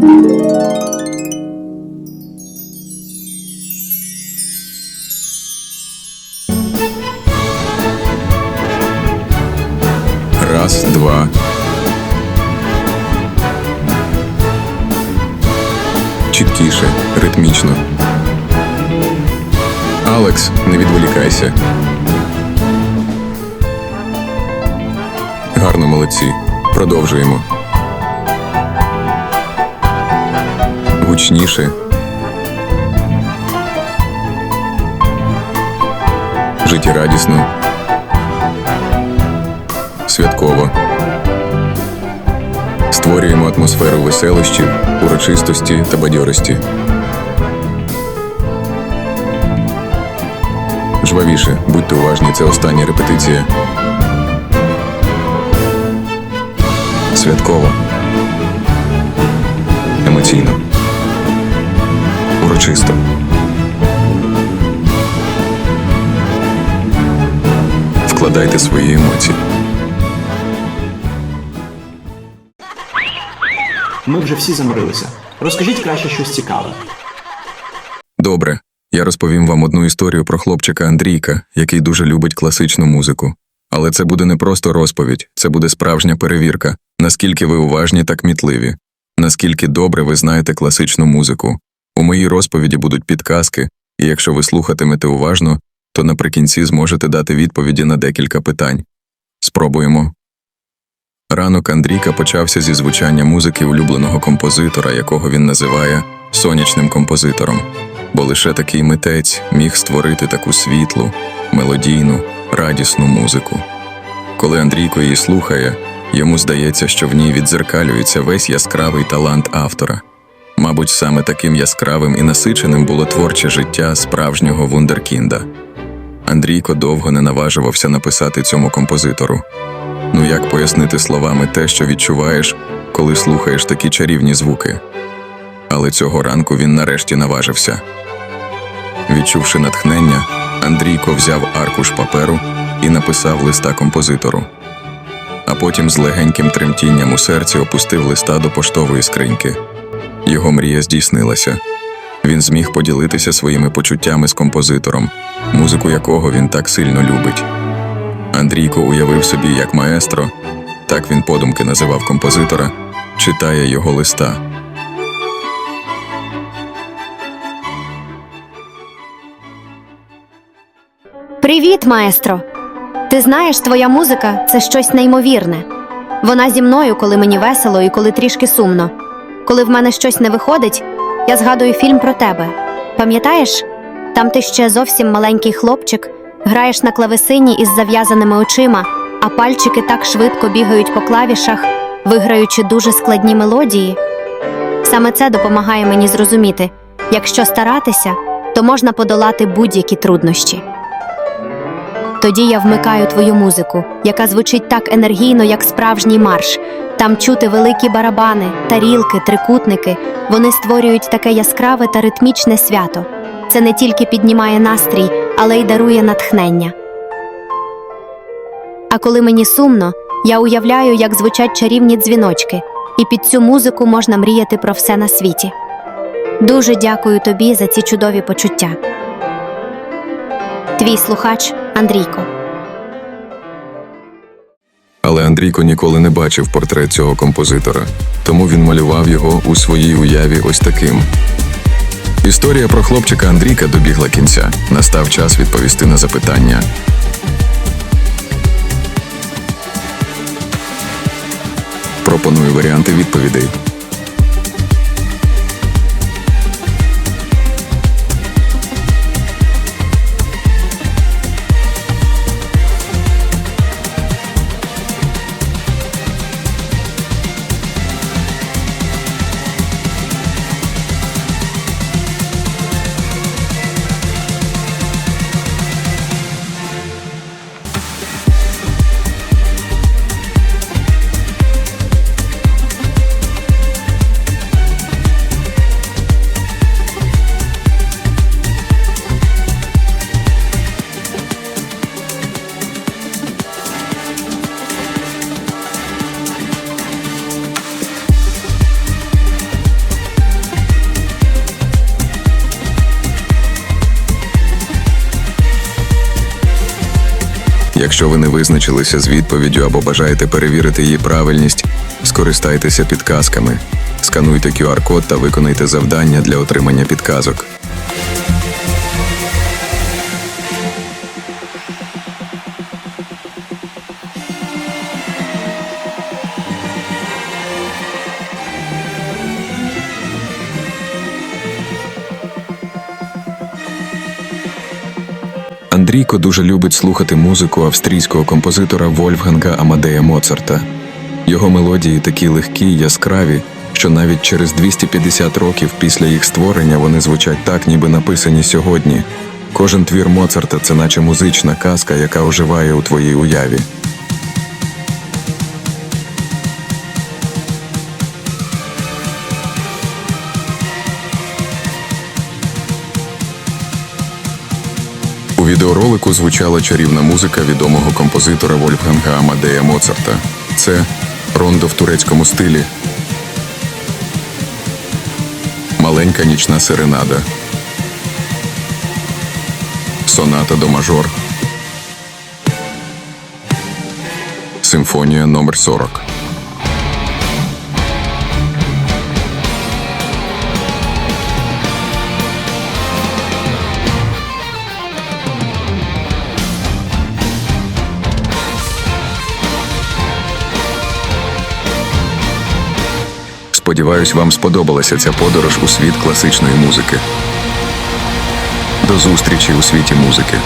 Раз, два. Чіткіше, ритмічно. Алекс, не відволікайся. Гарно молодці. Продовжуємо. Гучніше. Життєрадісно. Святково. Створюємо атмосферу веселощів, урочистості та бадьорості. Жвавіше, будьте уважні, це остання репетиція. Святково. Емоційно. Урочисто. Вкладайте свої емоції. Ми вже всі заморилися. Розкажіть краще щось цікаве. Добре, я розповім вам одну історію про хлопчика Андрійка, який дуже любить класичну музику. Але це буде не просто розповідь, це буде справжня перевірка, наскільки ви уважні та кмітливі, наскільки добре ви знаєте класичну музику. У моїй розповіді будуть підказки, і якщо ви слухатимете уважно, то наприкінці зможете дати відповіді на декілька питань. Спробуємо. Ранок Андрійка почався зі звучання музики улюбленого композитора, якого він називає сонячним композитором, бо лише такий митець міг створити таку світлу, мелодійну, радісну музику. Коли Андрійко її слухає, йому здається, що в ній відзеркалюється весь яскравий талант автора. Мабуть, саме таким яскравим і насиченим було творче життя справжнього вундеркінда. Андрійко довго не наважувався написати цьому композитору. Ну як пояснити словами те, що відчуваєш, коли слухаєш такі чарівні звуки? Але цього ранку він нарешті наважився. Відчувши натхнення, Андрійко взяв аркуш паперу і написав листа композитору. А потім з легеньким тремтінням у серці опустив листа до поштової скриньки. Його мрія здійснилася. Він зміг поділитися своїми почуттями з композитором, музику якого він так сильно любить. Андрійко уявив собі, як маестро, так він подумки називав композитора, читає його листа. Привіт, маестро! Ти знаєш, твоя музика це щось неймовірне. Вона зі мною, коли мені весело і коли трішки сумно. Коли в мене щось не виходить, я згадую фільм про тебе. Пам'ятаєш? Там ти ще зовсім маленький хлопчик, граєш на клавесині із зав'язаними очима, а пальчики так швидко бігають по клавішах, виграючи дуже складні мелодії. Саме це допомагає мені зрозуміти: якщо старатися, то можна подолати будь-які труднощі. Тоді я вмикаю твою музику, яка звучить так енергійно, як справжній марш. Там чути великі барабани, тарілки, трикутники. Вони створюють таке яскраве та ритмічне свято. Це не тільки піднімає настрій, але й дарує натхнення. А коли мені сумно, я уявляю, як звучать чарівні дзвіночки, і під цю музику можна мріяти про все на світі. Дуже дякую тобі за ці чудові почуття. Твій слухач Андрійко. Але Андрійко ніколи не бачив портрет цього композитора, тому він малював його у своїй уяві ось таким. Історія про хлопчика Андрійка добігла кінця. Настав час відповісти на запитання. Пропоную варіанти відповідей. Якщо ви не визначилися з відповіддю або бажаєте перевірити її правильність, скористайтеся підказками. Скануйте QR-код та виконайте завдання для отримання підказок. Андрійко дуже любить слухати музику австрійського композитора Вольфганга Амадея Моцарта. Його мелодії такі легкі яскраві, що навіть через 250 років після їх створення вони звучать так, ніби написані сьогодні. Кожен твір Моцарта це наче музична казка, яка оживає у твоїй уяві. Відеоролику звучала чарівна музика відомого композитора Вольфганга Амадея Моцарта. Це рондо в турецькому стилі. Маленька нічна серенада. Соната до мажор. Симфонія номер 40. Сподіваюсь, вам сподобалася ця подорож у світ класичної музики. До зустрічі у світі музики.